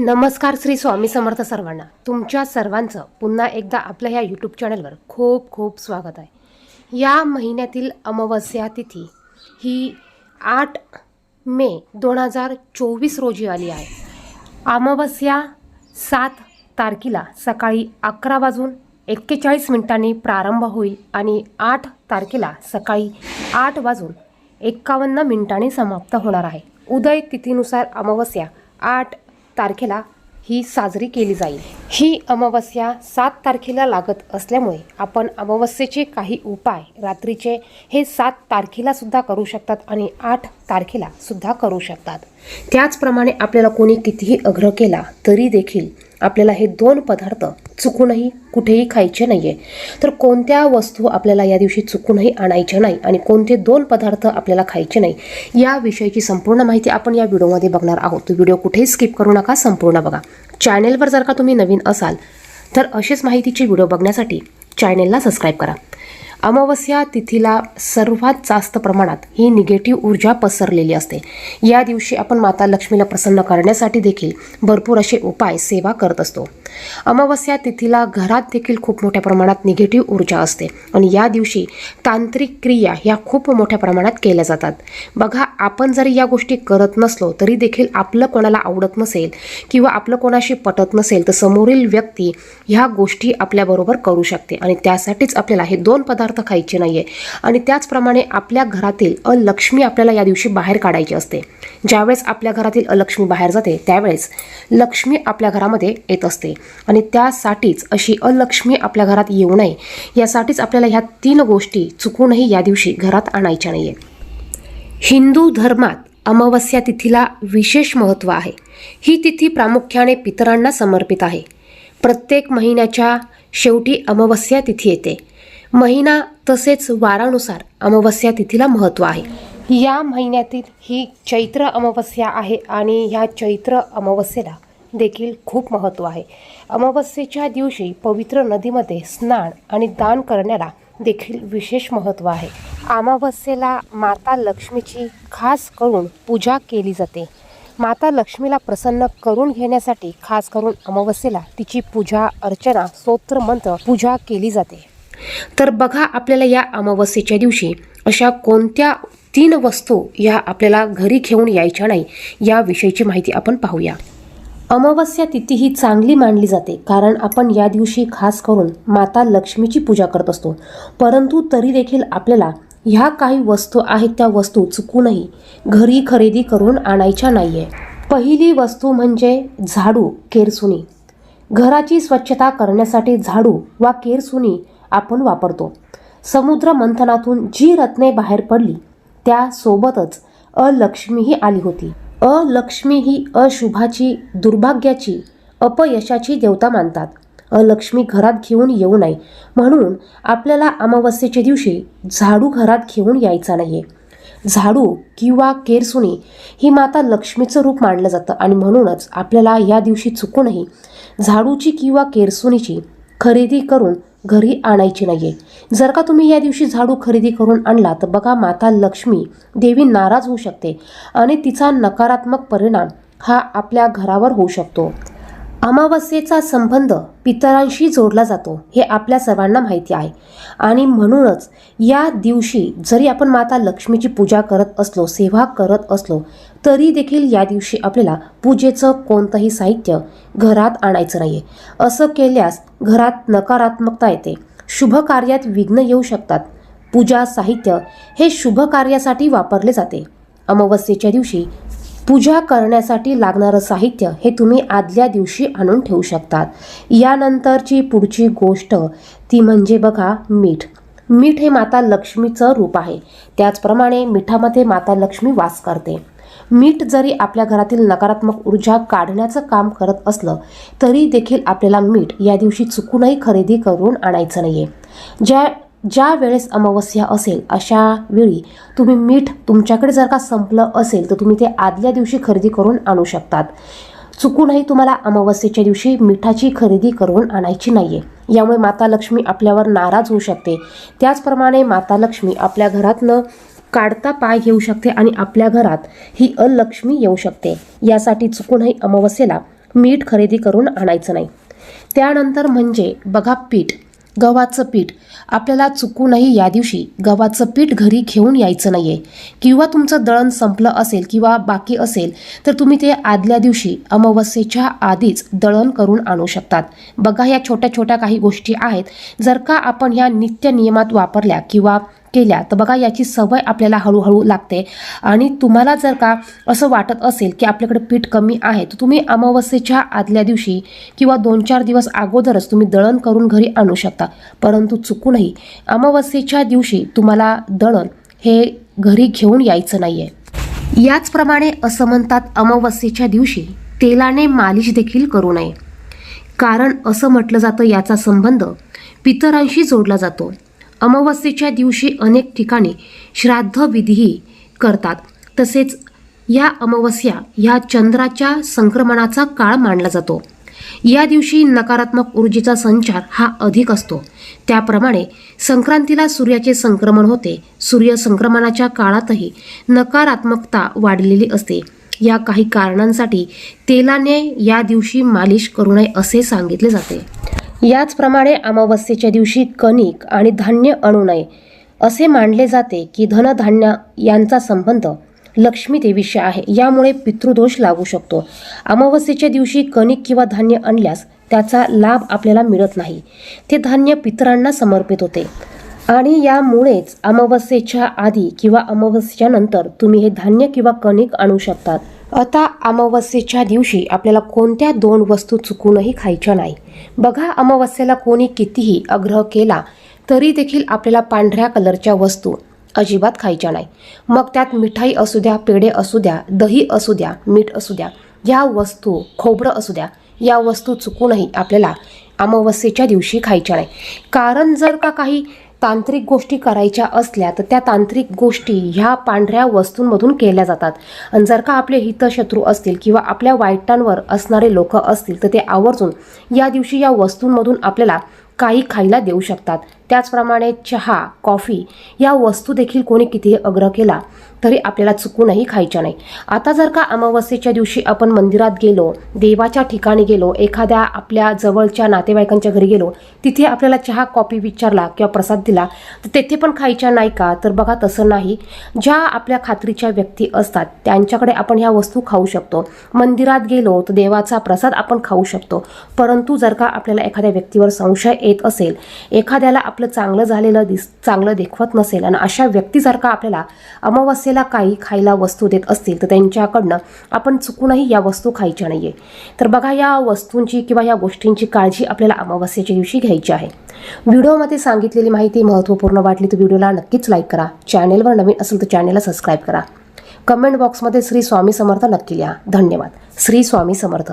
नमस्कार श्री स्वामी समर्थ सर्वांना. तुमच्या सर्वांचं पुन्हा एकदा आपल्या ह्या यूट्यूब चॅनलवर खूप खूप स्वागत आहे. या महिन्यातील अमावस्या तिथी ही आठ मे दोन हजार चोवीस रोजी आली आहे. अमावस्या सात तारखेला सकाळी अकरा वाजून एक्केचाळीस मिनिटांनी प्रारंभ होईल आणि आठ तारखेला सकाळी आठ वाजून एक्कावन्न मिनिटांनी समाप्त होणार आहे. उदय तिथीनुसार अमावस्या आठ तारखेला ही साजरी केली जाईल. ही अमावस्या सात तारखेला लागत असल्यामुळे आपण अमावस्येचे काही उपाय रात्रीचे हे सात तारखेला सुद्धा करू शकतात आणि आठ तारखेला सुद्धा करू शकतात. त्याचप्रमाणे आपल्याला कोणी कितीही अग्रह केला तरी देखील आपल्याला हे दोन पदार्थ चुकूनही कुठेही खायचे नाही आहे तर कोणत्या वस्तू आपल्याला या दिवशी चुकूनही आणायच्या नाही आणि कोणते दोन पदार्थ आपल्याला खायचे नाही या विषयीची संपूर्ण माहिती आपण या व्हिडिओमध्ये बघणार आहोत. तो व्हिडिओ कुठेही स्किप करू नका संपूर्ण बघा. चॅनेलवर जर का तुम्ही नवीन असाल तर अशीच माहितीचे व्हिडिओ बघण्यासाठी चॅनेलला सबस्क्राईब करा. अमावस्या तिथीला सर्वात जास्त प्रमाणात ही निगेटिव्ह ऊर्जा पसरलेली असते. या दिवशी आपण माता लक्ष्मीला प्रसन्न करण्यासाठी देखील भरपूर असे उपाय सेवा करत असतो. अमावस्या तिथीला घरात देखील खूप मोठ्या प्रमाणात निगेटिव्ह ऊर्जा असते आणि या दिवशी तांत्रिक क्रिया ह्या खूप मोठ्या प्रमाणात केल्या जातात. बघा आपण जरी या गोष्टी करत नसलो तरी देखील आपलं कोणाला आवडत नसेल किंवा आपलं कोणाशी पटत नसेल तर समोरील व्यक्ती ह्या गोष्टी आपल्याबरोबर करू शकते आणि त्यासाठीच आपल्याला हे दोन पदार्थ खायचे नाही आहे आणि त्याचप्रमाणे आपल्या घरातील अलक्ष्मी आपल्याला या दिवशी बाहेर काढायची असते. ज्यावेळेस आपल्या घरातील अलक्ष्मी बाहेर जाते त्यावेळेस लक्ष्मी आपल्या घरामध्ये येत असते. आणि त्यासाठीच अशी अलक्ष्मी आपल्या घरात येऊ नये. यासाठीच आपल्याला ह्या तीन गोष्टी चुकूनही या दिवशी घरात आणायच्या नाही हिंदू धर्मात अमावस्या तिथीला विशेष महत्त्व आहे. ही तिथी प्रामुख्याने पितरांना समर्पित आहे. प्रत्येक महिन्याच्या शेवटी अमावस्या तिथी येते. महिना तसेच वारानुसार अमावस्या तिथीला महत्त्व आहे. या महिन्यातील ही चैत्र अमावस्या आहे आणि ह्या चैत्र अमावस्येला देखील खूप महत्त्व आहे. अमावस्येच्या दिवशी पवित्र नदीमध्ये स्नान आणि दान करण्याला देखील विशेष महत्त्व आहे. अमावस्येला माता लक्ष्मीची खास करून पूजा केली जाते. माता लक्ष्मीला प्रसन्न करून घेण्यासाठी खास करून अमावस्येला तिची पूजा अर्चना स्तोत्रमंत्र पूजा केली जाते. तर बघा आपल्याला या अमावस्येच्या दिवशी अशा कोणत्या तीन वस्तू ह्या आपल्याला घरी घेऊन यायच्या नाही याविषयीची माहिती आपण पाहूया. अमावस्या तिथी ही चांगली मानली जाते कारण आपण या दिवशी खास करून माता लक्ष्मीची पूजा करत असतो. परंतु तरी देखील आपल्याला ह्या काही वस्तू आहेत त्या वस्तू चुकूनही घरी खरेदी करून आणायच्या नाही आहे पहिली वस्तू म्हणजे झाडू केरसुनी. घराची स्वच्छता करण्यासाठी झाडू वा केरसुनी आपण वापरतो. समुद्र मंथनातून जी रत्ने बाहेर पडली त्यासोबतच अलक्ष्मीही आली होती. अलक्ष्मी ही अशुभाची दुर्भाग्याची अपयशाची देवता मानतात. अलक्ष्मी घरात घेऊन येऊ नये. म्हणून आपल्याला अमावस्येच्या दिवशी झाडू घरात घेऊन यायचा नाहीये. झाडू किंवा केरसुणी ही माता लक्ष्मीचं रूप मानलं जातं आणि म्हणूनच आपल्याला या दिवशी चुकूनही झाडूची किंवा केरसुणीची खरेदी करून घरी आणायची नाहीये. जर का तुम्ही या दिवशी झाडू खरेदी करून आणला तर बघा माता लक्ष्मी देवी नाराज होऊ शकते आणि तिचा नकारात्मक परिणाम हा आपल्या घरावर होऊ शकतो. अमावस्येचा संबंध पितरांशी जोडला जातो हे आपल्या सर्वांना माहिती आहे. आणि म्हणूनच या दिवशी जरी आपण माता लक्ष्मीची पूजा करत असलो सेवा करत असलो तरी देखील या दिवशी आपल्याला पूजेचं कोणतंही साहित्य घरात आणायचं नाहीये. असं केल्यास घरात नकारात्मकता येते. शुभ कार्यात विघ्न येऊ शकतात. पूजा साहित्य हे शुभ कार्यासाठी वापरले जाते. अमावस्येच्या दिवशी पूजा करण्यासाठी लागणारं साहित्य हे तुम्ही आदल्या दिवशी आणून ठेवू शकतात. यानंतरची पुढची गोष्ट ती म्हणजे बघा मीठ. मीठ हे माता लक्ष्मीचं रूप आहे. त्याचप्रमाणे मिठामध्ये माता लक्ष्मी वास करते. मीठ जरी आपल्या घरातील नकारात्मक ऊर्जा काढण्याचं काम करत असलं तरी देखील आपल्याला मीठ या दिवशी चुकूनही खरेदी करून आणायचं नाही आहे ज्या ज्या वेळेस अमावस्या असेल अशा वेळी तुम्ही मीठ तुमच्याकडे जर का संपलं असेल तर तुम्ही ते आदल्या दिवशी खरेदी करून आणू शकतात. चुकूनही तुम्हाला अमावस्येच्या दिवशी मिठाची खरेदी करून आणायची नाही आहे यामुळे माता लक्ष्मी आपल्यावर नाराज होऊ शकते. त्याचप्रमाणे माता लक्ष्मी आपल्या घरातनं काढता पाय घेऊ शकते आणि आपल्या घरात ही अलक्ष्मी येऊ शकते. यासाठी चुकूनही अमावस्येला मीठ खरेदी करून आणायचं नाही. त्यानंतर म्हणजे बघा पीठ. गव्हाचं पीठ. आपल्याला चुकूनही या दिवशी गव्हाचं पीठ घरी घेऊन यायचं नाही आहे किंवा तुमचं दळण संपलं असेल किंवा बाकी असेल तर तुम्ही ते आदल्या दिवशी अमावस्येच्या आधीच दळण करून आणू शकतात. बघा ह्या छोट्या छोट्या काही गोष्टी आहेत. जर का आपण ह्या नित्य नियमात वापरल्या किंवा केल्या तर बघा याची सवय आपल्याला हळूहळू लागते. आणि तुम्हाला जर का असं वाटत असेल की आपल्याकडे पीठ कमी आहे तर तुम्ही अमावस्येच्या आदल्या दिवशी किंवा दोन चार दिवस अगोदरच तुम्ही दळण करून घरी आणू शकता. परंतु चुकूनही अमावस्येच्या दिवशी तुम्हाला दळण हे घरी घेऊन यायचं नाही आहे याचप्रमाणे असं म्हणतात अमावस्येच्या दिवशी तेलाने मालिश देखील करू नये. कारण असं म्हटलं जातं याचा संबंध पितरांशी जोडला जातो. अमावस्येच्या दिवशी अनेक ठिकाणी श्राद्धविधीही करतात. तसेच या अमावस्या ह्या चंद्राच्या संक्रमणाचा काळ मानला जातो. या दिवशी नकारात्मक ऊर्जेचा संचार हा अधिक असतो. त्याप्रमाणे संक्रांतीला सूर्याचे संक्रमण होते. सूर्य संक्रमणाच्या काळातही नकारात्मकता वाढलेली असते. या काही कारणांसाठी तेलाने या दिवशी मालिश करू नये असे सांगितले जाते. याचप्रमाणे अमावस्येच्या दिवशी कणिक आणि धान्य आणू नये असे मानले जाते की धनधान्य यांचा संबंध लक्ष्मी देवीशी आहे. यामुळे पितृदोष लागू शकतो. अमावस्येच्या दिवशी कणिक किंवा धान्य आणल्यास त्याचा लाभ आपल्याला मिळत नाही. ते धान्य पितरांना समर्पित होते. आणि यामुळेच अमावस्येच्या आधी किंवा अमावस्येच्या नंतर तुम्ही हे धान्य किंवा कणिक आणू शकतात. आता अमावस्येच्या दिवशी आपल्याला कोणत्या दोन वस्तू चुकूनही खायच्या नाही. बघा अमावस्येला कोणी कितीही आग्रह केला तरी देखील आपल्याला पांढऱ्या कलरच्या वस्तू अजिबात खायच्या नाही. मग त्यात मिठाई असू द्या पेढे असू द्या दही असू द्या मीठ असू द्या या वस्तू खोबरं असू द्या या वस्तू चुकूनही आपल्याला अमावस्येच्या दिवशी खायच्या नाही. कारण जर का काही तांत्रिक गोष्टी करायच्या असल्या तर त्या तांत्रिक गोष्टी ह्या पांढऱ्या वस्तूंमधून केल्या जातात. आणि जर का आपले हितशत्रू असतील किंवा आपल्या वाईटांवर असणारे लोक असतील तर ते आवर्जून या दिवशी या वस्तूंमधून आपल्याला काही खायला देऊ शकतात. त्याचप्रमाणे चहा कॉफी या वस्तू देखील कोणी कितीही आग्रह केला तरी आपल्याला चुकूनही खायच्या नाही. आता जर का अमावस्येच्या दिवशी आपण मंदिरात गेलो देवाच्या ठिकाणी गेलो एखाद्या आपल्या जवळच्या नातेवाईकांच्या घरी गेलो तिथे आपल्याला चहा कॉफी विचारला किंवा प्रसाद दिला तर तेथे पण खायच्या नाही का? तर बघा तसं नाही. ज्या आपल्या खात्रीच्या व्यक्ती असतात त्यांच्याकडे आपण ह्या वस्तू खाऊ शकतो. मंदिरात गेलो तर देवाचा प्रसाद आपण खाऊ शकतो. परंतु जर का आपल्याला एखाद्या व्यक्तीवर संशय येत असेल एखाद्याला आपलं चांगलं झालेलं दिस चांगलं देखवत नसेल आणि अशा व्यक्तीसारखा आपल्याला अमावस्येला काही खायला वस्तू देत असतील तर त्यांच्याकडनं आपण चुकूनही या वस्तू खायच्या नाही आहे तर बघा या वस्तूंची किंवा या गोष्टींची काळजी आपल्याला अमावस्येच्या दिवशी घ्यायची आहे. व्हिडिओमध्ये सांगितलेली माहिती महत्त्वपूर्ण वाटली तर व्हिडिओला नक्कीच लाईक करा. चॅनेलवर नवीन असेल तर चॅनेलला सबस्क्राईब करा. कमेंट बॉक्समध्ये श्री स्वामी समर्थ नक्की लिहा. धन्यवाद. श्री स्वामी समर्थ.